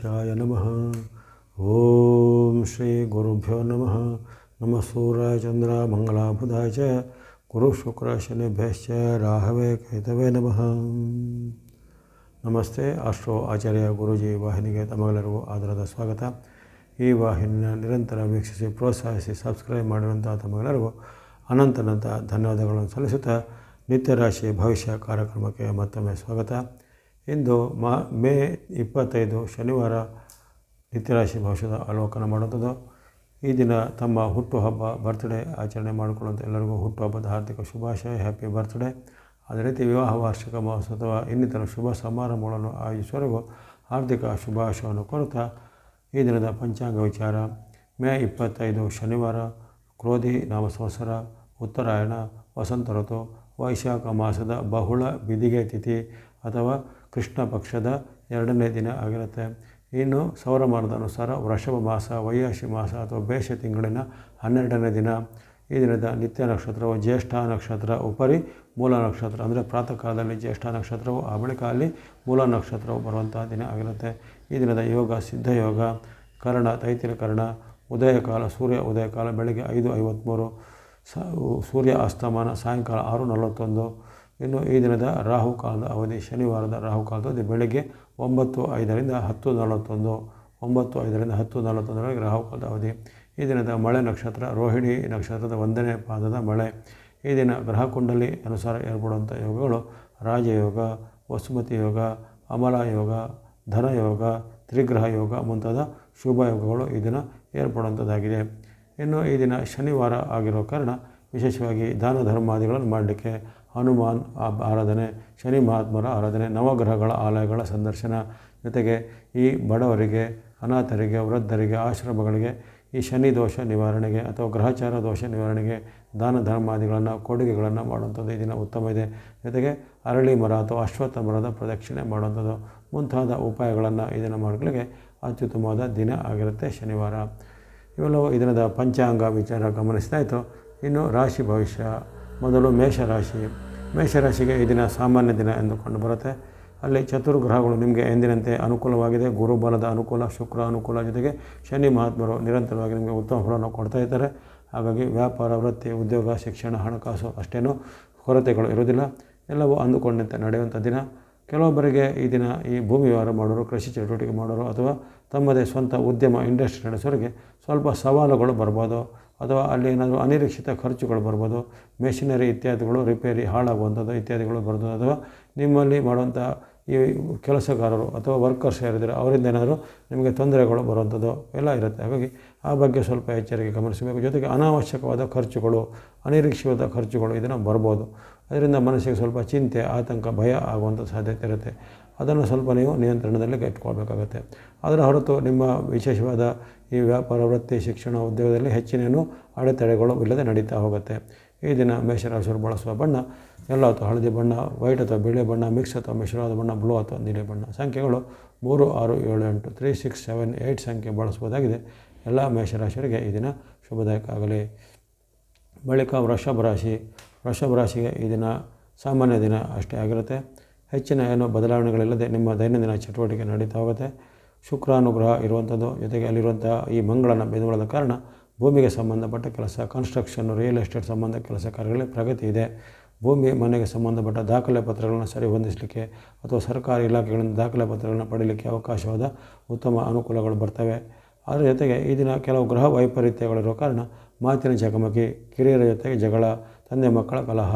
ಗಣೇಶಾಯ ನಮಃ ಓಂ ಶ್ರೀ ಗುರುಭ್ಯೋ ನಮಃ ನಮಃ ಸೂರ್ಯ ಚಂದ್ರ ಮಂಗಳಾಭುಧಾಯ ಚ ಗುರು ಶುಕ್ರ ಶನಿಭ್ಯಶ್ಚ ರಾಹವೇ ಕೇತವೇ ನಮಃ ನಮಸ್ತೆ ಅಷ್ಟೋ ಆಚಾರ್ಯ ಗುರುಜಿ ವಾಹಿನಿಗೆ ತಮಗೆಲ್ಲರಿಗೂ ಆದರದ ಸ್ವಾಗತ. ಈ ವಾಹಿನಿಯ ನಿರಂತರ ವೀಕ್ಷಿಸಿ, ಪ್ರೋತ್ಸಾಹಿಸಿ ಸಬ್ಸ್ಕ್ರೈಬ್ ಮಾಡಿರುವಂಥ ತಮಗೆಲ್ಲರಿಗೂ ಅನಂತನಂತ ಧನ್ಯವಾದಗಳನ್ನು ಸಲ್ಲಿಸುತ್ತಾ ನಿತ್ಯರಾಶಿ ಭವಿಷ್ಯ ಕಾರ್ಯಕ್ರಮಕ್ಕೆ ಮತ್ತೊಮ್ಮೆ ಸ್ವಾಗತ. ಇಂದು ಮಾ, ಮೇ ಇಪ್ಪತ್ತೈದು ಶನಿವಾರ ನಿತ್ಯರಾಶಿ ಭವಿಷ್ಯದ ಅವಲೋಕನ ಮಾಡುತ್ತದೆ. ಈ ದಿನ ತಮ್ಮ ಹುಟ್ಟುಹಬ್ಬ ಬರ್ತ್ಡೇ ಆಚರಣೆ ಮಾಡಿಕೊಳ್ಳುವಂಥ ಎಲ್ಲರಿಗೂ ಹುಟ್ಟುಹಬ್ಬದ ಹಾರ್ದಿಕ ಶುಭಾಶಯ ಹ್ಯಾಪಿ ಬರ್ತ್ಡೇ ಅದೇ ರೀತಿ ವಿವಾಹ, ವಾರ್ಷಿಕ ಮಹೋತ್ಸವ ಅಥವಾ ಇನ್ನಿತರ ಶುಭ ಸಮಾರಂಭಗಳನ್ನು ಆಯೋಜಿಸುವವರೆಗೂ ಹಾರ್ದಿಕ ಶುಭಾಶಯವನ್ನು ಕೋರುತ್ತಾ ಈ ದಿನದ ಪಂಚಾಂಗ ವಿಚಾರ. ಮೇ ಇಪ್ಪತ್ತೈದು ಶನಿವಾರ, ಕ್ರೋಧಿ ನಾಮ ಉತ್ತರಾಯಣ ವಸಂತ ಋತು ವೈಶಾಖ ಮಾಸದ ಬಹುಳ ಬಿದಿಗೆ ತಿಥಿ ಅಥವಾ ಕೃಷ್ಣ ಪಕ್ಷದ ಎರಡನೇ ದಿನ ಆಗಿರುತ್ತೆ. ಇನ್ನು ಸೌರಮಾನದ ಅನುಸಾರ ವೃಷಭ ಮಾಸ, ವೈಯಾಶಿ ಮಾಸ ಅಥವಾ ಬೇಷ ತಿಂಗಳಿನ ಹನ್ನೆರಡನೇ ದಿನ. ಈ ದಿನದ ನಿತ್ಯ ನಕ್ಷತ್ರವು ಜ್ಯೇಷ್ಠ ನಕ್ಷತ್ರ, ಉಪರಿ ಮೂಲ ನಕ್ಷತ್ರ ಅಂದರೆ ಪ್ರಾತಃ ಕಾಲದಲ್ಲಿ ಜ್ಯೇಷ್ಠ ನಕ್ಷತ್ರವು, ಆ ಬಳಿಕ ಅಲ್ಲಿ ಮೂಲ ನಕ್ಷತ್ರವು ಬರುವಂಥ ದಿನ ಆಗಿರುತ್ತೆ. ಈ ದಿನದ ಯೋಗ ಸಿದ್ಧಯೋಗ ಕರ್ಣ, ತೈತಿಲ ಕರ್ಣ, ಉದಯಕಾಲ, ಸೂರ್ಯ ಉದಯಕಾಲ, ಬೆಳಗ್ಗೆ ಐದು ಐವತ್ತ್ಮೂರು ಸೂರ್ಯ ಅಸ್ತಮಾನ ಸಾಯಂಕಾಲ ಆರು ನಲವತ್ತೊಂದು ಇನ್ನು ಈ ದಿನದ ರಾಹುಕಾಲದ ಅವಧಿ ಶನಿವಾರದ ರಾಹುಕಾಲದ ಅವಧಿ ಬೆಳಗ್ಗೆ ಒಂಬತ್ತು ಐದರಿಂದ ಹತ್ತು ನಲವತ್ತೊಂದು. ಒಂಬತ್ತು ಐದರಿಂದ ಹತ್ತು ನಲವತ್ತೊಂದರವರೆಗೆ ರಾಹುಕಾಲದ ಅವಧಿ. ಈ ದಿನದ ಮಳೆ ನಕ್ಷತ್ರ, ರೋಹಿಣಿ ನಕ್ಷತ್ರದ ಒಂದನೇ ಪಾದದ ಮಳೆ. ಈ ದಿನ ಗ್ರಹ ಕುಂಡಲಿ ಅನುಸಾರ ಏರ್ಪಡುವಂಥ ಯೋಗಗಳು ರಾಜಯೋಗ, ವಸುಮತಿ ಯೋಗ, ಅಮಲ ಯೋಗ ಧನಯೋಗ ತ್ರಿಗ್ರಹ ಯೋಗ ಮುಂತಾದ ಶುಭ ಯೋಗಗಳು ಈ ದಿನ ಏರ್ಪಡುವಂಥದ್ದಾಗಿದೆ. ಇನ್ನು ಈ ದಿನ ಶನಿವಾರ ಆಗಿರೋ ಕಾರಣ ವಿಶೇಷವಾಗಿ ದಾನ ಧರ್ಮಾದಿಗಳನ್ನು ಮಾಡಲಿಕ್ಕೆ ಹನುಮಾನ್ ಆರಾಧನೆ, ಶನಿ ಮಹಾತ್ಮರ ಆರಾಧನೆ, ನವಗ್ರಹಗಳ ಆಲಯಗಳ ಸಂದರ್ಶನ, ಜೊತೆಗೆ ಈ ಬಡವರಿಗೆ, ಅನಾಥರಿಗೆ, ವೃದ್ಧರಿಗೆ, ಆಶ್ರಮಗಳಿಗೆ ಈ ಶನಿ ದೋಷ ನಿವಾರಣೆಗೆ ಅಥವಾ ಗ್ರಹಚಾರ ದೋಷ ನಿವಾರಣೆಗೆ ದಾನ ಧರ್ಮಾದಿಗಳನ್ನು, ಕೊಡುಗೆಗಳನ್ನು ಮಾಡುವಂಥದ್ದು ಈ ದಿನ ಉತ್ತಮ ಇದೆ. ಜೊತೆಗೆ ಅರಳಿ ಮರ ಅಥವಾ ಅಶ್ವತ್ಥ ಮರದ ಪ್ರದಕ್ಷಿಣೆ ಮಾಡುವಂಥದ್ದು ಮುಂತಾದ ಉಪಾಯಗಳನ್ನು ಈ ದಿನ ಮಾಡ್ಕೊಳ್ಳಿಕ್ಕೆ ಅತ್ಯುತ್ತಮವಾದ ದಿನ ಆಗಿರುತ್ತೆ ಶನಿವಾರ. ಇವೆಲ್ಲವೂ ಇದರದ ಪಂಚಾಂಗ ವಿಚಾರ ಗಮನಿಸ್ತಾ ಇತ್ತು. ಇನ್ನು ರಾಶಿ ಭವಿಷ್ಯ, ಮೊದಲು ಮೇಷರಾಶಿ. ಮೇಷರಾಶಿಗೆ ಈ ದಿನ ಸಾಮಾನ್ಯ ದಿನ ಎಂದು ಕಂಡು ಬರುತ್ತೆ. ಅಲ್ಲಿ ಚತುರ್ಗ್ರಹಗಳು ನಿಮಗೆ ಎಂದಿನಂತೆ ಅನುಕೂಲವಾಗಿದೆ. ಗುರುಬಲದ ಅನುಕೂಲ, ಶುಕ್ರ ಅನುಕೂಲ ಜೊತೆಗೆ ಶನಿ ಮಹಾತ್ಮರು ನಿರಂತರವಾಗಿ ನಿಮಗೆ ಉತ್ತಮ ಫಲವನ್ನು ಕೊಡ್ತಾ ಇದ್ದಾರೆ. ಹಾಗಾಗಿ ವ್ಯಾಪಾರ, ವೃತ್ತಿ, ಉದ್ಯೋಗ, ಶಿಕ್ಷಣ, ಹಣಕಾಸು ಅಷ್ಟೇನೂ ಕೊರತೆಗಳು ಇರೋದಿಲ್ಲ ಎಲ್ಲವೂ ಅಂದುಕೊಂಡಂತೆ ನಡೆಯುವಂಥ ದಿನ. ಕೆಲವೊಬ್ಬರಿಗೆ ಈ ದಿನ ಈ ಭೂಮಿ ವ್ಯವಹಾರ ಮಾಡೋರು, ಕೃಷಿ ಚಟುವಟಿಕೆ ಮಾಡೋರು ಅಥವಾ ತಮ್ಮದೇ ಸ್ವಂತ ಉದ್ಯಮ, ಇಂಡಸ್ಟ್ರಿ ನಡೆಸೋರಿಗೆ ಸ್ವಲ್ಪ ಸವಾಲುಗಳು ಬರ್ಬೋದು ಅಥವಾ ಅಲ್ಲಿ ಏನಾದರೂ ಅನಿರೀಕ್ಷಿತ ಖರ್ಚುಗಳು ಬರ್ಬೋದು, ಮೆಷಿನರಿ ಇತ್ಯಾದಿಗಳು, ರಿಪೇರಿ ಹಾಳಾಗುವಂಥದ್ದು ಇತ್ಯಾದಿಗಳು ಬರ್ಬೋದು ಅಥವಾ ನಿಮ್ಮಲ್ಲಿ ಮಾಡುವಂಥ ಈ ಕೆಲಸಗಾರರು ಅಥವಾ ವರ್ಕರ್ಸ್ ಯಾರಿದ್ದಾರೆ ಅವರಿಂದ ಏನಾದರೂ ನಿಮಗೆ ತೊಂದರೆಗಳು ಬರುವಂಥದ್ದು ಎಲ್ಲ ಇರುತ್ತೆ. ಹಾಗಾಗಿ ಆ ಬಗ್ಗೆ ಸ್ವಲ್ಪ ಎಚ್ಚರಿಕೆ ಗಮನಿಸಬೇಕು. ಜೊತೆಗೆ ಅನಾವಶ್ಯಕವಾದ ಖರ್ಚುಗಳು, ಅನಿರೀಕ್ಷಿತ ಖರ್ಚುಗಳು ಇದನ್ನು ಬರ್ಬೋದು. ಅದರಿಂದ ಮನಸ್ಸಿಗೆ ಸ್ವಲ್ಪ ಚಿಂತೆ, ಆತಂಕ, ಭಯ ಆಗುವಂಥ ಸಾಧ್ಯತೆ ಇರುತ್ತೆ. ಅದನ್ನು ಸ್ವಲ್ಪ ನೀವು ನಿಯಂತ್ರಣದಲ್ಲಿ ಇಟ್ಕೊಳ್ಬೇಕಾಗತ್ತೆ. ಅದರ ಹೊರತು ನಿಮ್ಮ ವಿಶೇಷವಾದ ಈ ವ್ಯಾಪಾರ, ವೃತ್ತಿ, ಶಿಕ್ಷಣ ಉದ್ಯೋಗದಲ್ಲಿ ಹೆಚ್ಚಿನೇನು ಅಡೆತಡೆಗಳು ಇಲ್ಲದೆ ನಡೀತಾ ಹೋಗುತ್ತೆ. ಈ ದಿನ ಮೇಷರಾಶಿಯವರು ಬಳಸುವ ಬಣ್ಣ, ಎಲ್ಲ ಅಥವಾ ಹಳದಿ ಬಣ್ಣ, ವೈಟ್ ಅಥವಾ ಬಿಳಿ ಬಣ್ಣ, ಮಿಕ್ಸ್ ಅಥವಾ ಮಿಶ್ರವಾದ ಬಣ್ಣ, ಬ್ಲೂ ಅಥವಾ ನೀಲಿ ಬಣ್ಣ. ಸಂಖ್ಯೆಗಳು ಮೂರು, ಆರು, ಏಳು, ಎಂಟು, ತ್ರೀ, ಸಿಕ್ಸ್, ಸೆವೆನ್ ಏಯ್ಟ್ ಸಂಖ್ಯೆ ಬಳಸ್ಬೋದಾಗಿದೆ ಎಲ್ಲ ಮೇಷರಾಶಿಯರಿಗೆ ಈ ದಿನ ಶುಭದಾಯಕ ಆಗಲಿ. ಬಳಿಕ ವೃಷಭ ರಾಶಿ ವೃಷಭ ರಾಶಿಗೆ ಈ ದಿನ ಸಾಮಾನ್ಯ ದಿನ ಅಷ್ಟೇ ಆಗಿರುತ್ತೆ. ಹೆಚ್ಚಿನ ಏನೋ ಬದಲಾವಣೆಗಳಿಲ್ಲದೆ ನಿಮ್ಮ ದೈನಂದಿನ ಚಟುವಟಿಕೆ ನಡೀತಾ ಹೋಗುತ್ತೆ. ಶುಕ್ರಾನುಗ್ರಹ ಇರುವಂಥದ್ದು, ಜೊತೆಗೆ ಅಲ್ಲಿರುವಂಥ ಈ ಮಂಗಳನ ಬೆದುಗಳಾದ ಕಾರಣ ಭೂಮಿಗೆ ಸಂಬಂಧಪಟ್ಟ ಕೆಲಸ ಕನ್ಸ್ಟ್ರಕ್ಷನ್ ರಿಯಲ್ ಎಸ್ಟೇಟ್ ಸಂಬಂಧ ಕೆಲಸ ಕಾರ್ಯಗಳಲ್ಲಿ ಪ್ರಗತಿ ಇದೆ. ಭೂಮಿ ಮನೆಗೆ ಸಂಬಂಧಪಟ್ಟ ದಾಖಲೆ ಪತ್ರಗಳನ್ನು ಸರಿ ಹೊಂದಿಸಲಿಕ್ಕೆ ಅಥವಾ ಸರ್ಕಾರಿ ಇಲಾಖೆಗಳಿಂದ ದಾಖಲೆ ಪತ್ರಗಳನ್ನು ಪಡೆಯಲಿಕ್ಕೆ ಅವಕಾಶವಾದ ಉತ್ತಮ ಅನುಕೂಲಗಳು ಬರ್ತವೆ. ಅದರ ಜೊತೆಗೆ ಈ ದಿನ ಕೆಲವು ಗೃಹ ವೈಪರೀತ್ಯಗಳಿರೋ ಕಾರಣ ಮಾತಿನ ಚಕಮಕಿ ಕಿರಿಯರ ಜೊತೆಗೆ ಜಗಳ ತಂದೆ ಮಕ್ಕಳ ಕಲಹ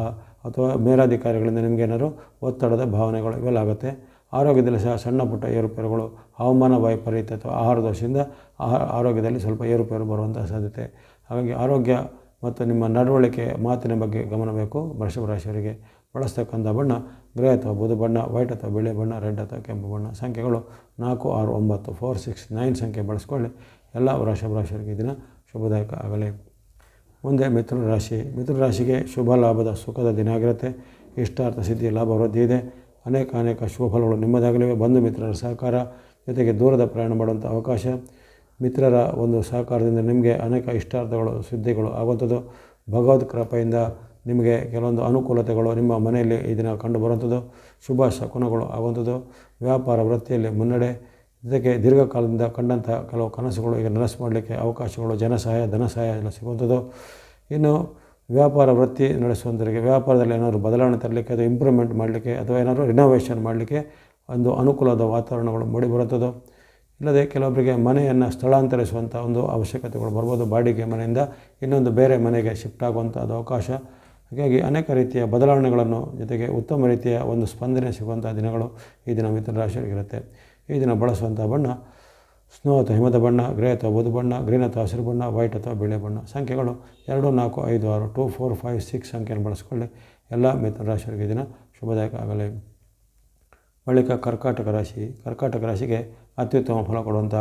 ಅಥವಾ ಮೇಲಾಧಿಕಾರಿಗಳಿಂದ ನಿಮಗೇನಾದ್ರು ಒತ್ತಡದ ಭಾವನೆಗಳು ಇವೆಲ್ಲ ಆಗುತ್ತೆ. ಆರೋಗ್ಯದಲ್ಲಿ ಸಹ ಸಣ್ಣ ಪುಟ್ಟ ಏರುಪೇರುಗಳು, ಹವಾಮಾನ ವೈಪರೀತ್ಯ ಅಥವಾ ಆಹಾರ ದೋಷದಿಂದ ಆಹಾರ ಆರೋಗ್ಯದಲ್ಲಿ ಸ್ವಲ್ಪ ಏರುಪೇರು ಬರುವಂಥ ಸಾಧ್ಯತೆ. ಹಾಗಾಗಿ ಆರೋಗ್ಯ ಮತ್ತು ನಿಮ್ಮ ನಡವಳಿಕೆ ಮಾತಿನ ಬಗ್ಗೆ ಗಮನ ಬೇಕು ವೃಷಭ ರಾಶಿಯವರಿಗೆ ಬಳಸ್ತಕ್ಕಂಥ ಬಣ್ಣ ಗ್ರೇ ಅಥವಾ ಬುಧ ಬಣ್ಣ, ವೈಟ್ ಅಥವಾ ಬಿಳಿ ಬಣ್ಣ, ರೆಡ್ ಅಥವಾ ಕೆಂಪು ಬಣ್ಣ. ಸಂಖ್ಯೆಗಳು ನಾಲ್ಕು, ಆರು, ಒಂಬತ್ತು, ಫೋರ್, ಸಿಕ್ಸ್, ನೈನ್ ಸಂಖ್ಯೆ ಬಳಸ್ಕೊಳ್ಳಿ. ಎಲ್ಲ ವೃಷಭ ರಾಶಿಯವರಿಗೆ ದಿನ ಶುಭದಾಯಕ ಆಗಲಿ. ಮುಂದೆ ಮಿಥುನ ರಾಶಿ. ಮಿಥುನ ರಾಶಿಗೆ ಶುಭ ಲಾಭದ ಸುಖದ ದಿನ ಆಗಿರುತ್ತೆ. ಇಷ್ಟಾರ್ಥ ಸಿದ್ಧಿ ಲಾಭ ವೃದ್ಧಿ ಇದೆ. ಅನೇಕ ಅನೇಕ ಶುಭ ಫಲಗಳು ನಿಮ್ಮದಾಗಲಿವೆ. ಬಂಧು ಮಿತ್ರರ ಸಹಕಾರ, ಜೊತೆಗೆ ದೂರದ ಪ್ರಯಾಣ ಮಾಡುವಂಥ ಅವಕಾಶ. ಮಿತ್ರರ ಒಂದು ಸಹಕಾರದಿಂದ ನಿಮಗೆ ಅನೇಕ ಇಷ್ಟಾರ್ಥಗಳು, ಸಿದ್ಧಿಗಳು ಆಗುವಂಥದ್ದು. ಭಗವದ್ ಕೃಪೆಯಿಂದ ನಿಮಗೆ ಕೆಲವೊಂದು ಅನುಕೂಲತೆಗಳು ನಿಮ್ಮ ಮನೆಯಲ್ಲಿ ಈ ದಿನ ಕಂಡು ಬರುವಂಥದ್ದು. ಶುಭ ಶಕುನಗಳು ಆಗುವಂಥದ್ದು. ವ್ಯಾಪಾರ ವೃತ್ತಿಯಲ್ಲಿ ಮುನ್ನಡೆ. ಜೊತೆಗೆ ದೀರ್ಘಕಾಲದಿಂದ ಕಂಡಂಥ ಕೆಲವು ಕನಸುಗಳು ಈಗ ನನಸು ಮಾಡಲಿಕ್ಕೆ ಅವಕಾಶಗಳು ಜನ ಸಹಾಯ ಧನ ಸಹಾಯ ಎಲ್ಲ ಸಿಗುವಂಥದ್ದು. ಇನ್ನು ವ್ಯಾಪಾರ ವೃತ್ತಿ ನಡೆಸುವಂಥವರಿಗೆ ವ್ಯಾಪಾರದಲ್ಲಿ ಏನಾದರೂ ಬದಲಾವಣೆ ತರಲಿಕ್ಕೆ ಅದು ಇಂಪ್ರೂವ್ಮೆಂಟ್ ಮಾಡಲಿಕ್ಕೆ, ಅಥವಾ ಏನಾದರೂ ರಿನೋವೇಷನ್ ಮಾಡಲಿಕ್ಕೆ ಒಂದು ಅನುಕೂಲದ ವಾತಾವರಣಗಳು ಮೂಡಿ ಬರುತ್ತದೋ ಇಲ್ಲದೆ ಕೆಲವೊಬ್ಬರಿಗೆ ಮನೆಯನ್ನು ಸ್ಥಳಾಂತರಿಸುವಂಥ ಒಂದು ಅವಶ್ಯಕತೆಗಳು ಬರ್ಬೋದು ಬಾಡಿಗೆ ಮನೆಯಿಂದ. ಇನ್ನೊಂದು ಬೇರೆ ಮನೆಗೆ ಶಿಫ್ಟ್ ಆಗುವಂಥದ್ದು ಅವಕಾಶ. ಹಾಗಾಗಿ ಅನೇಕ ರೀತಿಯ ಬದಲಾವಣೆಗಳನ್ನು ಜೊತೆಗೆ ಉತ್ತಮ ರೀತಿಯ ಒಂದು ಸ್ಪಂದನೆ ಸಿಗುವಂಥ ದಿನಗಳು ಈ ದಿನ ಮಿಥುನ ಈ ದಿನ ಬಳಸುವಂಥ ಬಣ್ಣ ಸ್ನೋ ಅಥವಾ ಹಿಮದ ಬಣ್ಣ ಗ್ರೇ ಅಥವಾ ಬುಧ ಬಣ್ಣ ಗ್ರೀನ್ ಅಥವಾ ಹಸಿರು ಬಣ್ಣ, ವೈಟ್ ಅಥವಾ ಬಿಳಿ ಬಣ್ಣ. ಸಂಖ್ಯೆಗಳು ಎರಡು, ನಾಲ್ಕು, ಐದು, ಆರು, ಟೂ, ಫೋರ್, ಫೈವ್, ಸಿಕ್ಸ್ ಸಂಖ್ಯೆಯನ್ನು ಬಳಸಿಕೊಳ್ಳಿ. ಎಲ್ಲ ಮಿಥುನ ರಾಶಿಯವರಿಗೆ ದಿನ ಶುಭದಾಯಕ ಆಗಲಿ. ಬಳಿಕ ಕರ್ಕಾಟಕ ರಾಶಿ. ಕರ್ಕಾಟಕ ರಾಶಿಗೆ ಅತ್ಯುತ್ತಮ ಫಲ ಕೊಡುವಂಥ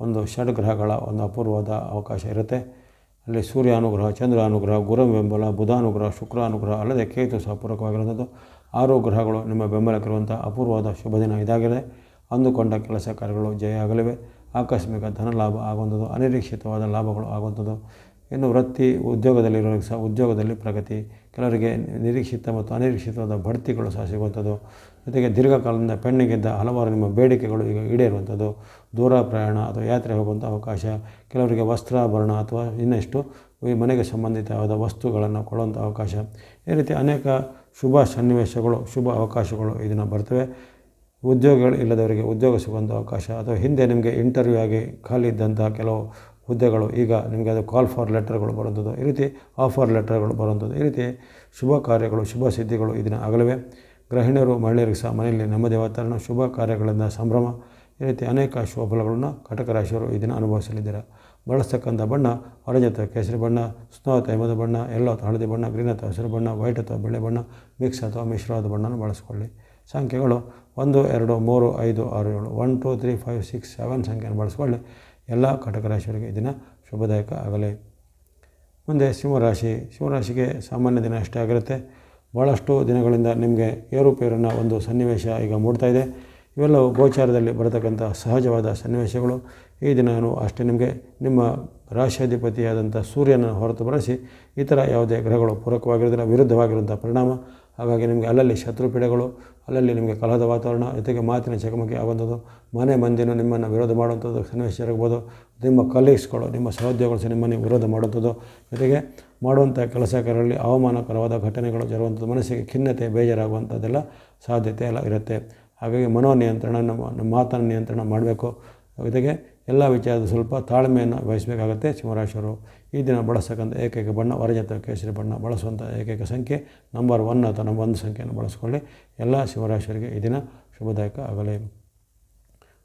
ಒಂದು ಷಡ್ಗ್ರಹಗಳ ಒಂದು ಅಪೂರ್ವದ ಅವಕಾಶ ಇರುತ್ತೆ. ಅಲ್ಲಿ ಸೂರ್ಯ ಅನುಗ್ರಹ, ಚಂದ್ರ ಅನುಗ್ರಹ, ಗುರು ಬೆಂಬಲ ಬುಧಾನುಗ್ರಹ ಶುಕ್ರ ಅನುಗ್ರಹ, ಅಲ್ಲದೆ ಕೇತು ಸಹ ಪೂರಕವಾಗಿರುವಂಥದ್ದು. ಆರು ಗ್ರಹಗಳು ನಿಮ್ಮ ಬೆಂಬಲಕ್ಕಿರುವಂಥ ಅಪೂರ್ವವಾದ ಶುಭ ದಿನ ಇದಾಗಿದೆ. ಅಂದುಕೊಂಡ ಕೆಲಸ ಕಾರ್ಯಗಳು ಜಯ ಆಗಲಿವೆ. ಆಕಸ್ಮಿಕ ಧನ ಲಾಭ ಆಗುವಂಥದ್ದು, ಅನಿರೀಕ್ಷಿತವಾದ ಲಾಭಗಳು ಆಗುವಂಥದ್ದು. ಇನ್ನು ವೃತ್ತಿ ಉದ್ಯೋಗದಲ್ಲಿರೋರಿಗೆ ಸಹ ಉದ್ಯೋಗದಲ್ಲಿ ಪ್ರಗತಿ, ಕೆಲವರಿಗೆ ನಿರೀಕ್ಷಿತ ಮತ್ತು ಅನಿರೀಕ್ಷಿತವಾದ ಬಡ್ತಿಗಳು ಸಹ ಸಿಗುವಂಥದ್ದು. ಜೊತೆಗೆ ದೀರ್ಘಕಾಲದಿಂದ ಪೆಣ್ಣಿಗಿದ್ದ ಹಲವಾರು ನಿಮ್ಮ ಬೇಡಿಕೆಗಳು ಈಗ ಈಡೇರುವಂಥದ್ದು. ದೂರ ಪ್ರಯಾಣ ಅಥವಾ ಯಾತ್ರೆ ಹೋಗುವಂಥ ಅವಕಾಶ, ಕೆಲವರಿಗೆ ವಸ್ತ್ರಾಭರಣ ಅಥವಾ ಇನ್ನಷ್ಟು ಈ ಮನೆಗೆ ಸಂಬಂಧಿತವಾದ ವಸ್ತುಗಳನ್ನು ಕೊಡುವಂಥ ಅವಕಾಶ. ಈ ರೀತಿ ಅನೇಕ ಶುಭ ಸನ್ನಿವೇಶಗಳು, ಶುಭ ಅವಕಾಶಗಳು ಇದನ್ನು ಬರ್ತವೆ. ಉದ್ಯೋಗಗಳು ಇಲ್ಲದವರಿಗೆ ಉದ್ಯೋಗ ಸಿಗುವಂಥ ಅವಕಾಶ. ಅಥವಾ ಹಿಂದೆ ನಿಮಗೆ ಇಂಟರ್ವ್ಯೂ ಆಗಿ ಖಾಲಿ ಇದ್ದಂಥ ಕೆಲವು ಹುದ್ದೆಗಳು, ಈಗ ನಿಮಗೆ ಅದು ಕಾಲ್ ಫಾರ್ ಲೆಟರ್ಗಳು ಬರುವಂಥದ್ದು, ಈ ರೀತಿ ಆಫರ್ ಲೆಟರ್ಗಳು ಬರುವಂಥದ್ದು, ಈ ರೀತಿ ಶುಭ ಕಾರ್ಯಗಳು, ಶುಭ ಸಿದ್ಧಿಗಳು ಇದನ್ನ ಆಗಲಿವೆ. ಗೃಹಿಣಿಯರು, ಮಹಿಳೆಯರಿಗೆ ಸಹ ಮನೆಯಲ್ಲಿ ನೆಮ್ಮದಿ ವಾತಾವರಣ, ಶುಭ ಕಾರ್ಯಗಳಿಂದ ಸಂಭ್ರಮ, ಈ ರೀತಿ ಅನೇಕ ಶುಭ ಫಲಗಳನ್ನು ಕಟಕ ರಾಶಿಯವರು ಇದನ್ನು ದಿನ ಅನುಭವಿಸಲಿದ್ದಾರೆ. ಬಳಸ್ತಕ್ಕಂಥ ಬಣ್ಣ ಆರೆಂಜ್ ಅಥವಾ ಕೇಸರಿ ಬಣ್ಣ ಸ್ನೋ ಅಥವಾ ಬಣ್ಣ ಎಲ್ಲೋ ಅಥವಾ ಹಳದಿ ಬಣ್ಣ ಗ್ರೀನ್ ಅಥವಾ ಹಸಿರು ಬಣ್ಣ ವೈಟ್ ಅಥವಾ ಬಿಳಿ ಬಣ್ಣ ಮಿಕ್ಸ್ ಅಥವಾ ಮಿಶ್ರವಾದ ಬಣ್ಣನ ಬಳಸ್ಕೊಳ್ಳಿ. ಸಂಖ್ಯೆಗಳು ಒಂದು, ಎರಡು, ಮೂರು, ಐದು, ಆರು, ಏಳು, one, two, three, five, six, seven ಸಂಖ್ಯೆಯನ್ನು ಬಳಸ್ಕೊಳ್ಳಿ. ಎಲ್ಲ ಕಟಕ ರಾಶಿಯವರಿಗೆ ದಿನ ಶುಭದಾಯಕ ಆಗಲಿ. ಮುಂದೆ ಸಿಂಹರಾಶಿ. ಸಿಂಹರಾಶಿಗೆ ಸಾಮಾನ್ಯ ದಿನ ಅಷ್ಟೇ ಆಗಿರುತ್ತೆ. ಭಾಳಷ್ಟು ದಿನಗಳಿಂದ ನಿಮಗೆ ಏರುಪೇರಿನ ಒಂದು ಸನ್ನಿವೇಶ ಈಗ ಮೂಡ್ತಾ ಇದೆ. ಇವೆಲ್ಲವೂ ಗೋಚಾರದಲ್ಲಿ ಬರತಕ್ಕಂಥ ಸಹಜವಾದ ಸನ್ನಿವೇಶಗಳು. ಈ ದಿನವೂ ಅಷ್ಟೇ ನಿಮಗೆ ನಿಮ್ಮ ರಾಶಿಯಾಧಿಪತಿಯಾದಂಥ ಸೂರ್ಯನ ಹೊರತುಪಡಿಸಿ ಇತರ ಯಾವುದೇ ಗ್ರಹಗಳು ಪೂರಕವಾಗಿರೋದಿಲ್ಲ, ವಿರುದ್ಧವಾಗಿರುವಂಥ ಪರಿಣಾಮ. ಹಾಗಾಗಿ ನಿಮಗೆ ಅಲ್ಲಲ್ಲಿ ಶತ್ರುಪೀಡೆಗಳು, ಅಲ್ಲಲ್ಲಿ ನಿಮಗೆ ಕಲಹದ ವಾತಾವರಣ, ಜೊತೆಗೆ ಮಾತಿನ ಚಕಮಕಿ ಆಗುವಂಥದ್ದು, ಮನೆ ಮಂದಿನೂ ನಿಮ್ಮನ್ನು ವಿರೋಧ ಮಾಡುವಂಥದ್ದು, ಸನ್ನಿವೇಶ ಇರಬಹುದು. ನಿಮ್ಮ ಕಲೀಗ್ಸ್ಗಳು ನಿಮ್ಮ ಸಹೋದ್ಯೋಗಿಗಳು ಸಹ ನಿಮ್ಮನ್ನು ವಿರೋಧ ಮಾಡುವಂಥದ್ದು. ಜೊತೆಗೆ ಮಾಡುವಂಥ ಕೆಲಸ ಕಾರ್ಯಗಳಲ್ಲಿ ಅವಮಾನಕರವಾದ ಘಟನೆಗಳು ಜರುವಂಥದ್ದು ಮನಸ್ಸಿಗೆ ಖಿನ್ನತೆ, ಬೇಜಾರಾಗುವಂಥದ್ದೆಲ್ಲ ಸಾಧ್ಯತೆ ಎಲ್ಲ ಇರುತ್ತೆ. ಹಾಗಾಗಿ ಮನೋನಿಯಂತ್ರಣ, ನಮ್ಮ ನಮ್ಮ ಮಾತನ್ನು ನಿಯಂತ್ರಣ ಮಾಡಬೇಕು. ಜೊತೆಗೆ ಎಲ್ಲ ವಿಚಾರದ ಸ್ವಲ್ಪ ತಾಳ್ಮೆಯನ್ನು ವಹಿಸಬೇಕಾಗತ್ತೆ ಸಿಂಹರಾಶಿಯವರು. ಈ ದಿನ ಬಳಸ್ತಕ್ಕಂಥ ಏಕೈಕ ಬಣ್ಣ ವರಜ ಅಥವಾ ಕೇಸರಿ ಬಣ್ಣ ಬಳಸುವಂಥ ಏಕೈಕ ಸಂಖ್ಯೆ ನಂಬರ್ ಒನ್ ಅಥವಾ ನಂಬರ್ ಒಂದು ಸಂಖ್ಯೆಯನ್ನು ಬಳಸ್ಕೊಳ್ಳಿ. ಎಲ್ಲ ಸಿಂಹರಾಶಿಯವರಿಗೆ ಈ ದಿನ ಶುಭದಾಯಕ ಆಗಲಿ.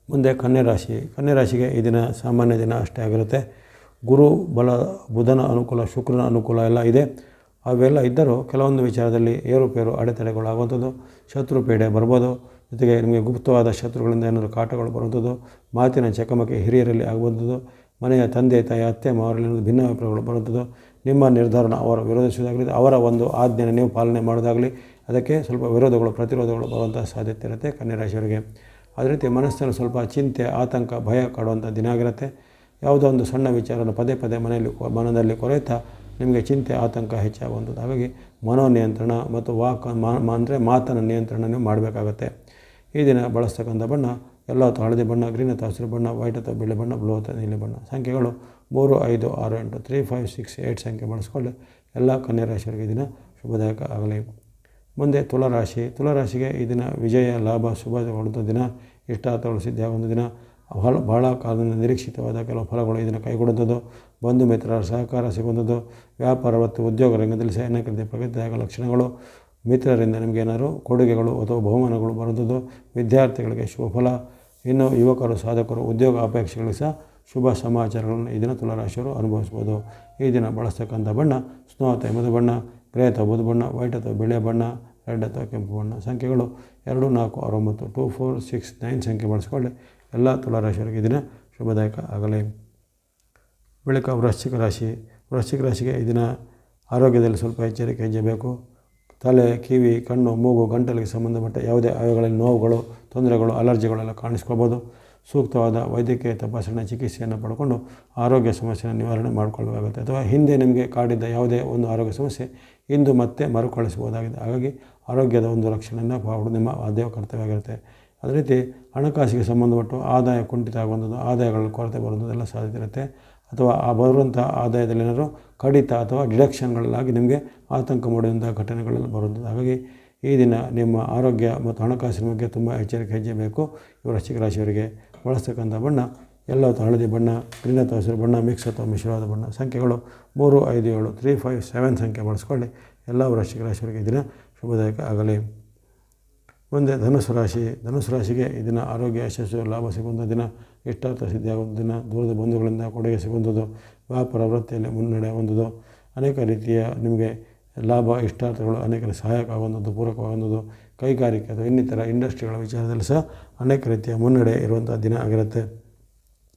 ಮುಂದೆ ಕನ್ಯರಾಶಿ ರಾಶಿ. ಕನ್ಯಾ ರಾಶಿಗೆ ಈ ದಿನ ಸಾಮಾನ್ಯ ದಿನ ಅಷ್ಟೇ ಆಗಿರುತ್ತೆ. ಗುರು, ಬಲ, ಬುಧನ ಅನುಕೂಲ, ಶುಕ್ರನ ಅನುಕೂಲ ಎಲ್ಲ ಇದೆ. ಅವೆಲ್ಲ ಇದ್ದರೂ ಕೆಲವೊಂದು ವಿಚಾರದಲ್ಲಿ ಏರುಪೇರು, ಅಡೆತಡೆಗಳಾಗುವಂಥದ್ದು. ಶತ್ರು ಪೀಡೆ ಬರ್ಬೋದು. ಜೊತೆಗೆ ನಿಮಗೆ ಗುಪ್ತವಾದ ಶತ್ರುಗಳಿಂದ ಏನಾದರೂ ಕಾಟಗಳು ಬರುವಂಥದ್ದು, ಮಾತಿನ ಚಕಮಕಿ ಹಿರಿಯರಲ್ಲಿ ಆಗುವಂಥದ್ದು, ಮನೆಯ ತಂದೆ, ತಾಯಿ, ಅತ್ತೆ, ಮಾವರಲ್ಲಿ ಭಿನ್ನಾಭಿಪ್ರಾಯಗಳು ಬರುವಂಥದ್ದು, ನಿಮ್ಮ ನಿರ್ಧಾರನ ಅವರ ವಿರೋಧಿಸುವುದಾಗಲಿ, ಅವರ ಒಂದು ಆಜ್ಞೆಯನ್ನು ನೀವು ಪಾಲನೆ ಮಾಡೋದಾಗಲಿ, ಅದಕ್ಕೆ ಸ್ವಲ್ಪ ವಿರೋಧಗಳು, ಪ್ರತಿರೋಧಗಳು ಬರುವಂಥ ಸಾಧ್ಯತೆ ಇರುತ್ತೆ ಕನ್ಯಾ ರಾಶಿಯವರಿಗೆ ಅದೇ ರೀತಿ ಮನಸ್ಸಿನಲ್ಲಿ ಸ್ವಲ್ಪ ಚಿಂತೆ, ಆತಂಕ, ಭಯ ಕಾಡುವಂಥ ದಿನ ಆಗಿರುತ್ತೆ. ಯಾವುದೋ ಒಂದು ಸಣ್ಣ ವಿಚಾರನ ಪದೇ ಪದೇ ಮನೆಯಲ್ಲಿ, ಮನದಲ್ಲಿ ಕೊರೆಯುತ್ತಾ ನಿಮಗೆ ಚಿಂತೆ, ಆತಂಕ ಹೆಚ್ಚಾಗುವಂಥದ್ದು. ಹಾಗಾಗಿ ಮನೋನಿಯಂತ್ರಣ ಮತ್ತು ವಾಕ್, ಮಾ ಅಂದರೆ ಮಾತನ್ನು ನಿಯಂತ್ರಣ ನೀವು ಮಾಡಬೇಕಾಗತ್ತೆ. ಈ ದಿನ ಬಳಸ್ತಕ್ಕಂಥ ಬಣ್ಣ ಎಲ್ಲ ಅಥವಾ ಹಳದಿ ಬಣ್ಣ ಗ್ರೀನ್ ಅಥವಾ ಹಸಿರು ಬಣ್ಣ ವೈಟ್ ಅಥವಾ ಬಿಳಿ ಬಣ್ಣ ಬ್ಲೂ ಅಥವಾ ನೀಲಿ ಬಣ್ಣ. ಸಂಖ್ಯೆಗಳು ಮೂರು, ಐದು, ಆರು, ಎಂಟು ತ್ರೀ ಫೈವ್ ಸಿಕ್ಸ್ ಏಯ್ಟ್ ಸಂಖ್ಯೆ ಬಳಸ್ಕೊಳ್ಳಿ ಎಲ್ಲ ಕನ್ಯಾ ರಾಶಿಯವರಿಗೆ ದಿನ ಶುಭದಾಯಕ ಆಗಲಿ. ಮುಂದೆ ತುಲಾರಾಶಿ ತುಲಾರಾಶಿಗೆ ಈ ದಿನ ವಿಜಯ, ಲಾಭ, ಶುಭ ಹೊಡೆದ ದಿನ ಇಷ್ಟಾರ್ಥಗಳು ಒಂದು ದಿನ. ಬಹಳ ಬಹಳ ಕಾಲದಿಂದ ನಿರೀಕ್ಷಿತವಾದ ಕೆಲವು ಫಲಗಳು ಇದನ್ನು ಕೈಗೊಡುವಂಥದ್ದು ಬಂಧು ಮಿತ್ರರ ಸಹಕಾರ ಸಿಗುವಂಥದ್ದು. ವ್ಯಾಪಾರ ಮತ್ತು ಉದ್ಯೋಗ ರಂಗದಲ್ಲಿ ಪ್ರಗತಿದಾಯಕ ಪ್ರಗತಿಯಾಗ ಲಕ್ಷಣಗಳು. ಮಿತ್ರರಿಂದ ನಿಮಗೇನಾದ್ರು ಕೊಡುಗೆಗಳು ಅಥವಾ ಬಹುಮಾನಗಳು ಬರುವಂಥದ್ದು ವಿದ್ಯಾರ್ಥಿಗಳಿಗೆ ಶುಭ ಫಲ. ಇನ್ನು ಯುವಕರು, ಸಾಧಕರು, ಉದ್ಯೋಗ ಅಪೇಕ್ಷೆಗಳಿಗೆ ಸಹ ಶುಭ ಸಮಾಚಾರಗಳನ್ನು ಈ ದಿನ ತುಲಾರಾಶಿಯವರು ಅನುಭವಿಸ್ಬೋದು ಈ ದಿನ ಬಳಸ್ತಕ್ಕಂಥ ಬಣ್ಣ ಸ್ನೋ ಅಥವಾ ಬಣ್ಣ ಗ್ರೇ ಅಥವಾ ಬುಧ ಬಣ್ಣ, ವೈಟ್ ಅಥವಾ ಬಿಳಿಯ ಬಣ್ಣ, ರೆಡ್ ಅಥವಾ ಕೆಂಪು ಬಣ್ಣ ಸಂಖ್ಯೆಗಳು ಎರಡು, ನಾಲ್ಕು ಆರು ಒಂಬತ್ತು ಟೂ, ಫೋರ್, ಸಿಕ್ಸ್, ನೈನ್ ಸಂಖ್ಯೆ ಬಳಸ್ಕೊಳ್ಳಿ. ಎಲ್ಲ ತುಲಾರಾಶಿಯವರಿಗೆ ಈ ದಿನ ಶುಭದಾಯಕ ಆಗಲಿ. ಬಳಿಕ ವೃಶ್ಚಿಕ ರಾಶಿ. ವೃಶ್ಚಿಕ ರಾಶಿಗೆ ಈ ದಿನ ಆರೋಗ್ಯದಲ್ಲಿ ಸ್ವಲ್ಪ ಎಚ್ಚರಿಕೆ ಹೆಜ್ಜೆಬೇಕು ತಲೆ, ಕಿವಿ, ಕಣ್ಣು, ಮೂಗು, ಗಂಟಲಿಗೆ ಸಂಬಂಧಪಟ್ಟ ಯಾವುದೇ ಅವಯವಗಳಲ್ಲಿ ನೋವುಗಳು, ತೊಂದರೆಗಳು, ಅಲರ್ಜಿಗಳೆಲ್ಲ ಕಾಣಿಸ್ಕೊಳ್ಬೋದು. ಸೂಕ್ತವಾದ ವೈದ್ಯಕೀಯ ತಪಾಸಣೆ, ಚಿಕಿತ್ಸೆಯನ್ನು ಪಡ್ಕೊಂಡು ಆರೋಗ್ಯ ಸಮಸ್ಯೆಯನ್ನು ನಿವಾರಣೆ ಮಾಡಿಕೊಳ್ಳಬೇಕಾಗುತ್ತೆ ಅಥವಾ ಹಿಂದೆ ನಿಮಗೆ ಕಾಡಿದ್ದ ಯಾವುದೇ ಒಂದು ಆರೋಗ್ಯ ಸಮಸ್ಯೆ ಇಂದು ಮತ್ತೆ ಮರುಕಳಿಸಬಹುದಾಗಿದೆ. ಹಾಗಾಗಿ ಆರೋಗ್ಯದ ಒಂದು ರಕ್ಷಣೆಯನ್ನು ಮಾಡುವುದು ನಿಮ್ಮ ಆದ್ಯ ಕರ್ತವ್ಯವಾಗಿರುತ್ತೆ. ಅದೇ ರೀತಿ ಹಣಕಾಸಿಗೆ ಸಂಬಂಧಪಟ್ಟು ಆದಾಯ ಕುಂಠಿತ ಆಗುವಂಥದ್ದು ಆದಾಯಗಳ ಕೊರತೆ ಬರುವಂಥದ್ದೆಲ್ಲ ಸಾಧ್ಯತೆ ಇರುತ್ತೆ. ಅಥವಾ ಆ ಬರುವಂಥ ಆದಾಯದಲ್ಲಿ ಏನಾದರೂ ಕಡಿತ ಅಥವಾ ಡಿಡಕ್ಷನ್ಗಳಾಗಿ ನಿಮಗೆ ಆತಂಕ ಮಾಡುವಂಥ ಘಟನೆಗಳೆಲ್ಲ ಬರುವಂಥದ್ದು. ಹಾಗಾಗಿ ಈ ದಿನ ನಿಮ್ಮ ಆರೋಗ್ಯ ಮತ್ತು ಹಣಕಾಸಿನ ಬಗ್ಗೆ ತುಂಬ ಎಚ್ಚರಿಕೆ ಹೆಜ್ಜೆ ಬೇಕು ಇವರು ರಾಶಿಯವರಿಗೆ ಬಳಸ್ತಕ್ಕಂಥ ಬಣ್ಣ ಎಲ್ಲ ಅಥವಾ ಹಳದಿ ಬಣ್ಣ ಗ್ರೀನ್ ಅಥವಾ ಹಸಿರು ಬಣ್ಣ, ಮಿಕ್ಸ್ ಅಥವಾ ಮಿಶ್ರವಾದ ಬಣ್ಣ. ಸಂಖ್ಯೆಗಳು ಮೂರು, ಐದು, ಏಳು, ತ್ರೀ, ಫೈವ್, ಸೆವೆನ್ ಸಂಖ್ಯೆ ಬಳಸ್ಕೊಳ್ಳಿ. ಎಲ್ಲ ವೃಶ್ಚಿಕ ರಾಶಿಯವರಿಗೆ ಈ ದಿನ ಶುಭದಾಯಕ ಆಗಲಿ. ಮುಂದೆ ಧನುಸು ರಾಶಿ. ಧನುಸು ರಾಶಿಗೆ ಈ ದಿನ ಆರೋಗ್ಯ, ಯಶಸ್ಸು, ಲಾಭ ಸಿಗುವಂಥ ದಿನ. ಇಷ್ಟಾರ್ಥ ಸಿದ್ಧಿಯಾಗುವಂಥ ದಿನ ದೂರದ ಬಂಧುಗಳಿಂದ ಕೊಡುಗೆ ಸಿಗುವಂಥದ್ದು ವ್ಯಾಪಾರ ವೃತ್ತಿಯಲ್ಲಿ ಮುನ್ನಡೆ ಹೊಂದೋದು ಅನೇಕ ರೀತಿಯ ನಿಮಗೆ ಲಾಭ, ಇಷ್ಟಾರ್ಥಗಳು ಅನೇಕ ಸಹಾಯಕ ಆಗುವಂಥದ್ದು ಪೂರಕವಾಗುವಂಥದ್ದು ಕೈಗಾರಿಕೆ ಅಥವಾ ಇನ್ನಿತರ ಇಂಡಸ್ಟ್ರಿಗಳ ವಿಚಾರದಲ್ಲಿ ಸಹ ಅನೇಕ ರೀತಿಯ ಮುನ್ನಡೆ ಇರುವಂಥ ದಿನ ಆಗಿರುತ್ತೆ.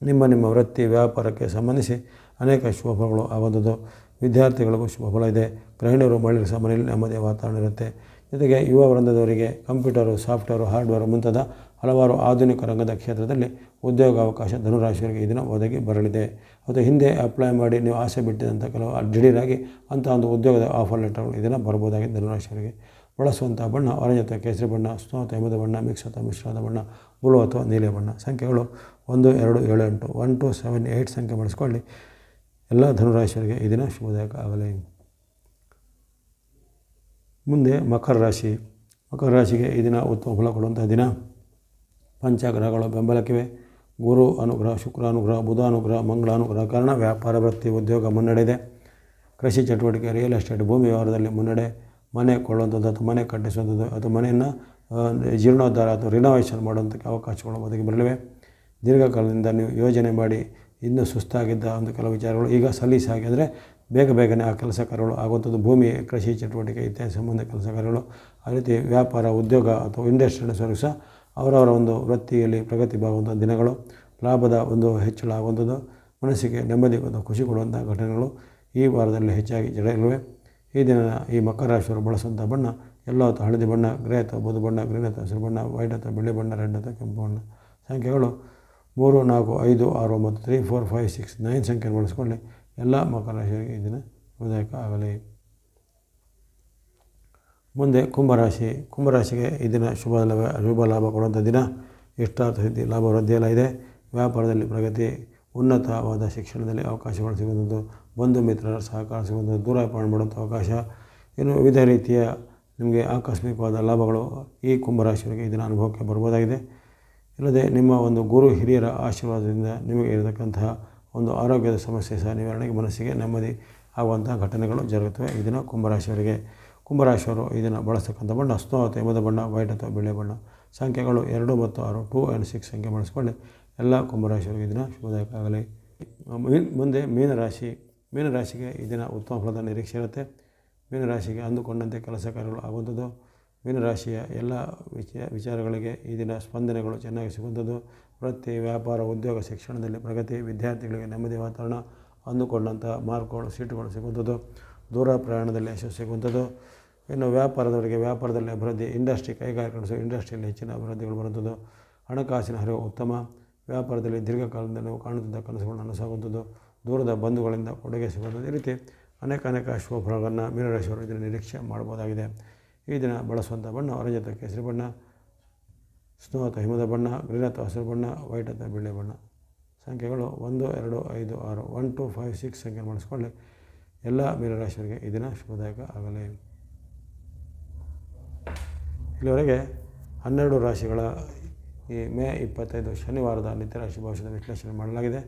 ನಿಮ್ಮ ನಿಮ್ಮ ವೃತ್ತಿ ವ್ಯಾಪಾರಕ್ಕೆ ಸಂಬಂಧಿಸಿ ಅನೇಕ ಶುಭಫಲಗಳು ಆಗುವಂಥದ್ದು ವಿದ್ಯಾರ್ಥಿಗಳಿಗೂ ಶುಭಫಲ ಇದೆ. ಗೃಹಿಣಿಯರು, ಮಹಿಳೆಯರು ಸಹ ಮನೆಯಲ್ಲಿ ನೆಮ್ಮದಿಯ ವಾತಾವರಣ ಇರುತ್ತೆ. ಜೊತೆಗೆ ಯುವ ವೃಂದದವರಿಗೆ ಕಂಪ್ಯೂಟರು, ಸಾಫ್ಟ್ವೇರು, ಹಾರ್ಡ್ವೇರ್ ಮುಂತಾದ ಹಲವಾರು ಆಧುನಿಕ ರಂಗದ ಕ್ಷೇತ್ರದಲ್ಲಿ ಉದ್ಯೋಗಾವಕಾಶ ಧನುರಾಶಿಯವರಿಗೆ ಈ ದಿನ ಒದಗಿ ಬರಲಿದೆ. ಮತ್ತು ಹಿಂದೆ ಅಪ್ಲೈ ಮಾಡಿ ನೀವು ಆಸೆ ಬಿಟ್ಟಿದಂಥ ಕೆಲವು ದಿಢೀರಾಗಿ ಅಂಥ ಒಂದು ಉದ್ಯೋಗದ ಆಫರ್ ಲೆಟರ್ಗಳು ಇದನ್ನು ದಿನ ಬರ್ಬೋದಾಗಿದೆ ಧನುರಾಶಿಯವರಿಗೆ ಬಳಸುವಂಥ ಬಣ್ಣ ಆರೆಂಜ್ ಅಥವಾ ಕೇಸರಿ ಬಣ್ಣ ಸ್ನೋ ಅಥವಾ ಬಣ್ಣ ಮಿಕ್ಸ್ ಅಥವಾ ಮಿಶ್ರವಾದ ಬಣ್ಣ ಬ್ಲೂ ಅಥವಾ ನೀಲಿ ಬಣ್ಣ. ಸಂಖ್ಯೆಗಳು ಒಂದು, ಎರಡು, ಏಳು, ಎಂಟು ಒನ್ ಟು ಸೆವೆನ್ ಏಯ್ಟ್ ಸಂಖ್ಯೆ ಬಳಸ್ಕೊಳ್ಳಿ. ಎಲ್ಲ ಧನುರಾಶಿಯವರಿಗೆ ಈ ದಿನ ಶುಭದಾಯಕ ಆಗಲಿ. ಮುಂದೆ ಮಕರ ರಾಶಿ. ಮಕರ ರಾಶಿಗೆ ಈ ದಿನ ಉತ್ತಮ ಫಲ ಕೊಡುವಂಥ ದಿನ. ಪಂಚಗ್ರಹಗಳು ಬೆಂಬಲಕ್ಕಿವೆ. ಗುರು ಅನುಗ್ರಹ, ಶುಕ್ರ ಅನುಗ್ರಹ, ಬುಧ ಅನುಗ್ರಹ, ಮಂಗಳ ಅನುಗ್ರಹ, ಕಾರಣ ವ್ಯಾಪಾರ, ವೃತ್ತಿ, ಉದ್ಯೋಗ ಮುನ್ನಡೆ ಇದೆ ಕೃಷಿ ಚಟುವಟಿಕೆ ರಿಯಲ್ ಎಸ್ಟೇಟ್ ಭೂಮಿ ವ್ಯವಹಾರದಲ್ಲಿ ಮುನ್ನಡೆ. ಮನೆ ಕೊಳ್ಳುವಂಥದ್ದು ಅಥವಾ ಮನೆ ಕಟ್ಟಿಸುವಂಥದ್ದು ಅಥವಾ ಮನೆಯನ್ನು ಜೀರ್ಣೋದ್ಧಾರ ಅಥವಾ ರಿನೋವೇಷನ್ ಮಾಡುವಂಥಕ್ಕೆ ಅವಕಾಶಗಳು ಒದಗಿ ಬರಲಿವೆ. ದೀರ್ಘಕಾಲದಿಂದ ನೀವು ಯೋಜನೆ ಮಾಡಿ ಇನ್ನೂ ಸುಸ್ತಾಗಿದ್ದ ಒಂದು ಕೆಲವು ವಿಚಾರಗಳು ಈಗ ಸಲೀಸಾಗಿ ಅಂದರೆ ಬೇಗ ಬೇಗನೆ ಆ ಕೆಲಸ ಕಾರ್ಯಗಳು ಆಗುವಂಥದ್ದು. ಭೂಮಿ, ಕೃಷಿ ಚಟುವಟಿಕೆ, ಇತ್ಯಾದಿ ಸಂಬಂಧ ಕೆಲಸ ಕಾರ್ಯಗಳು. ಆ ರೀತಿ ವ್ಯಾಪಾರ, ಉದ್ಯೋಗ ಅಥವಾ ಇಂಡಸ್ಟ್ರಿ ಸರ್ವಿಸ ಅವರವರ ಒಂದು ವೃತ್ತಿಯಲ್ಲಿ ಪ್ರಗತಿ ಬಾಗುವಂಥ ದಿನಗಳು, ಲಾಭದ ಒಂದು ಹೆಚ್ಚಳ ಆಗುವಂಥದ್ದು, ಮನಸ್ಸಿಗೆ ನೆಮ್ಮದಿ ಒಂದು ಖುಷಿ ಕೊಡುವಂಥ ಘಟನೆಗಳು ಈ ವಾರದಲ್ಲಿ ಹೆಚ್ಚಾಗಿ ಜಡಲಿವೆ ಈ ದಿನ ಈ ಮಕರ ರಾಶಿಯವರು ಬಳಸುವಂಥ ಬಣ್ಣ ಎಲ್ಲೋ ಅಥವಾ ಹಳದಿ ಬಣ್ಣ, ಗ್ರೇ ಅಥವಾ ಬೂದು ಬಣ್ಣ, ಗ್ರೀನ್ ಅಥವಾ ಹಸಿರು ಬಣ್ಣ, ವೈಟ್ ಅಥವಾ ಬಿಳಿ ಬಣ್ಣ, ರೆಡ್ ಅಥವಾ ಕೆಂಪು ಬಣ್ಣ ಸಂಖ್ಯೆಗಳು ಮೂರು, ನಾಲ್ಕು, ಐದು, ಆರು, ಒಂಬತ್ತು, three, four, five, six, nine ಸಂಖ್ಯೆಯನ್ನು ಬಳಸ್ಕೊಳ್ಳಿ ಎಲ್ಲ ಮಕರ ರಾಶಿಯವರಿಗೆ ಈ ದಿನ ಉದಯಕ್ಕೆ ಆಗಲಿ. ಮುಂದೆ ಕುಂಭರಾಶಿ, ಕುಂಭರಾಶಿಗೆ ಈ ದಿನ ಶುಭ ಲಾಭ ಶುಭ ಲಾಭ ಕೊಡುವಂಥ ದಿನ. ಇಷ್ಟಾರ್ಥ ಸಿದ್ಧಿ, ಲಾಭ ವೃದ್ಧಿಯೆಲ್ಲ ಇದೆ. ವ್ಯಾಪಾರದಲ್ಲಿ ಪ್ರಗತಿ, ಉನ್ನತವಾದ ಶಿಕ್ಷಣದಲ್ಲಿ ಅವಕಾಶಗಳು ಸಿಗುವಂಥದ್ದು. ಬಂಧು ಮಿತ್ರರ ಸಹಕಾರ ಸಿಗುವಂಥದ್ದು. ದೂರ ಪ್ರಯಾಣ ಮಾಡುವಂಥ ಅವಕಾಶ. ಇನ್ನು ವಿವಿಧ ರೀತಿಯ ನಿಮಗೆ ಆಕಸ್ಮಿಕವಾದ ಲಾಭಗಳು ಈ ಕುಂಭರಾಶಿಯವರಿಗೆ ಈ ದಿನ ಅನುಭವಕ್ಕೆ ಬರ್ಬೋದಾಗಿದೆ. ಇಲ್ಲದೆ ನಿಮ್ಮ ಒಂದು ಗುರು ಹಿರಿಯರ ಆಶೀರ್ವಾದದಿಂದ ನಿಮಗೆ ಇರತಕ್ಕಂತಹ ಒಂದು ಆರೋಗ್ಯದ ಸಮಸ್ಯೆ ಸಹ ನಿವಾರಣೆಗೆ ಮನಸ್ಸಿಗೆ ನೆಮ್ಮದಿ ಆಗುವಂತಹ ಘಟನೆಗಳು ಜರುಗುತ್ತವೆ ಈ ದಿನ ಕುಂಭರಾಶಿಯವರಿಗೆ. ಕುಂಭರಾಶಿಯವರು ಈ ದಿನ ಬಳಸ್ತಕ್ಕಂಥ ಬಣ್ಣ ಸ್ನೋ ಅಥವಾ ಬಣ್ಣ, ವೈಟ್ ಅಥವಾ ಬಿಳಿ ಬಣ್ಣ. ಸಂಖ್ಯೆಗಳು ಎರಡು ಮತ್ತು ಆರು, ಟೂ ಆ್ಯಂಡ್ ಸಿಕ್ಸ್ ಸಂಖ್ಯೆ ಬಳಸ್ಕೊಳ್ಳಿ ಎಲ್ಲ ಕುಂಭರಾಶಿಯವರು ಈ ದಿನ ಶುಭದಾಯಕ ಆಗಲಿ ಮೀನ್, ಮುಂದೆ ಮೀನರಾಶಿ, ಮೀನರಾಶಿಗೆ ಈ ದಿನ ಉತ್ತಮ ಫಲದ ನಿರೀಕ್ಷೆ ಇರುತ್ತೆ. ಮೀನರಾಶಿಗೆ ಅಂದುಕೊಂಡಂತೆ ಕೆಲಸ ಕಾರ್ಯಗಳು ಆಗುವಂಥದ್ದು. ಮೀನರಾಶಿಯ ಎಲ್ಲ ವಿಚ ವಿಚಾರಗಳಿಗೆ ಈ ದಿನ ಸ್ಪಂದನೆಗಳು ಚೆನ್ನಾಗಿ ಸಿಗುವಂಥದ್ದು. ವೃತ್ತಿ, ವ್ಯಾಪಾರ, ಉದ್ಯೋಗ, ಶಿಕ್ಷಣದಲ್ಲಿ ಪ್ರಗತಿ, ವಿದ್ಯಾರ್ಥಿಗಳಿಗೆ ನೆಮ್ಮದಿ ವಾತಾವರಣ ಅಂದುಕೊಂಡಂಥ ಮಾರ್ಕ್ಗಳು ಸೀಟುಗಳು ಸಿಗುವಂಥದ್ದು. ದೂರ ಪ್ರಯಾಣದಲ್ಲಿ ಯಶಸ್ಸು ಸಿಗುವಂಥದ್ದು. ಇನ್ನು ವ್ಯಾಪಾರದವರಿಗೆ ವ್ಯಾಪಾರದಲ್ಲಿ ಅಭಿವೃದ್ಧಿ ಇಂಡಸ್ಟ್ರಿ ಕೈಗಾರಿಕೆ ಇಂಡಸ್ಟ್ರಿಯಲ್ಲಿ ಹೆಚ್ಚಿನ ಅಭಿವೃದ್ಧಿಗಳು ಬರುವಂಥದ್ದು. ಹಣಕಾಸಿನ ಹರಿವು ಉತ್ತಮ. ವ್ಯಾಪಾರದಲ್ಲಿ ದೀರ್ಘಕಾಲದಿಂದ ನಾವು ಕಾಣುತ್ತಿದ್ದ ಕನಸುಗಳನ್ನು ನನಸಾಗುವಂಥದ್ದು. ದೂರದ ಬಂಧುಗಳಿಂದ ಕೊಡುಗೆ ಸಿಗುವಂಥದ್ದು. ಈ ರೀತಿ ಅನೇಕ ಅನೇಕ ಶುಭಫಲಗಳನ್ನು ಮೀನರಾಶಿಯವರು ಇದನ್ನು ನಿರೀಕ್ಷೆ ಮಾಡ್ಬೋದಾಗಿದೆ ಈ ದಿನ ಬಳಸುವಂಥ ಬಣ್ಣ ಆರೆಂಜ್ ಕೇಸರಿ ಬಣ್ಣ ಸ್ನೋ ಅಥವಾ ಹಿಮದ ಬಣ್ಣ ಗ್ರೀನ್ ಅಥವಾ ಹಸಿರು ಬಣ್ಣ, ವೈಟ್ ಅಥವಾ ಬಿಳಿ ಬಣ್ಣ. ಸಂಖ್ಯೆಗಳು ಒಂದು, ಎರಡು, ಐದು, ಆರು ಒನ್ ಟು, ಫೈವ್, ಸಿಕ್ಸ್ ಸಂಖ್ಯೆ ಮಾಡಿಸ್ಕೊಳ್ಳಿ ಎಲ್ಲ ಮೀನರಾಶಿಯವರಿಗೆ ಈ ದಿನ ಶುಭದಾಯಕ ಆಗಲಿ. ಇಲ್ಲಿವರೆಗೆ ಹನ್ನೆರಡು ರಾಶಿಗಳ ಈ ಮೇ ಇಪ್ಪತ್ತೈದು ಶನಿವಾರದ ನಿತ್ಯರಾಶಿ ಭವಿಷ್ಯದ ವಿಶ್ಲೇಷಣೆ ಮಾಡಲಾಗಿದೆ.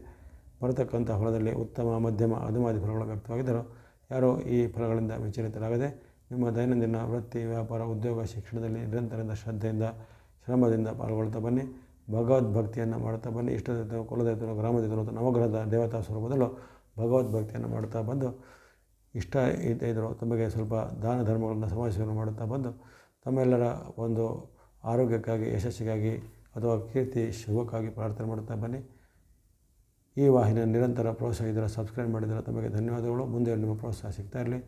ಬರತಕ್ಕಂಥ ಫಲದಲ್ಲಿ ಉತ್ತಮ, ಮಧ್ಯಮ ಅಧಮಾದಿ ಫಲಗಳು ವ್ಯಕ್ತವಾಗಿದ್ದರೂ ಯಾರೋ ಈ ಫಲಗಳಿಂದ ವಿಚಲಿತರಾಗದೆ ನಿಮ್ಮ ದೈನಂದಿನ ವೃತ್ತಿ, ವ್ಯಾಪಾರ, ಉದ್ಯೋಗ, ಶಿಕ್ಷಣದಲ್ಲಿ ನಿರಂತರದ ಶ್ರದ್ಧೆಯಿಂದ, ಶ್ರಮದಿಂದ ಪಾಲ್ಗೊಳ್ತಾ ಬನ್ನಿ. ಭಗವದ್ಭಕ್ತಿಯನ್ನು ಮಾಡ್ತಾ ಬನ್ನಿ. ಇಷ್ಟದೇವತೆ ಕುಲದೇವತರು ಗ್ರಾಮದೇವತರು ಮತ್ತು ನವಗ್ರಹದ ದೇವತಾ ಸ್ವರೂಪದಲ್ಲೂ ಭಗವದ್ಭಕ್ತಿಯನ್ನು ಮಾಡ್ತಾ ಬಂದು ಇಷ್ಟ ಇದ್ದರು ತಮಗೆ ಸ್ವಲ್ಪ ದಾನ ಧರ್ಮಗಳನ್ನು ಸಮಾಜ ಸೇವೆ ಮಾಡುತ್ತಾ ಬಂದು ತಮ್ಮೆಲ್ಲರ ಒಂದು ಆರೋಗ್ಯಕ್ಕಾಗಿ, ಯಶಸ್ಸಿಗಾಗಿ ಅಥವಾ ಕೀರ್ತಿ, ಶುಭಕ್ಕಾಗಿ ಪ್ರಾರ್ಥನೆ ಮಾಡುತ್ತಾ ಬನ್ನಿ. ಈ ವಾಹಿನಿಯ ನಿರಂತರ ಪ್ರೋತ್ಸಾಹ ಇದ್ದರೆ ಸಬ್ಸ್ಕ್ರೈಬ್ ಮಾಡಿದರೆ ತಮಗೆ ಧನ್ಯವಾದಗಳು. ಮುಂದೆ ನಿಮ್ಮ ಪ್ರೋತ್ಸಾಹ ಸಿಗ್ತಾ ಇರಲಿ.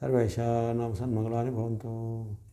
ಸರ್ವೇಶಾನಾಂ ಸನ್ಮಂಗಳಾನಿ ಭವಂತು.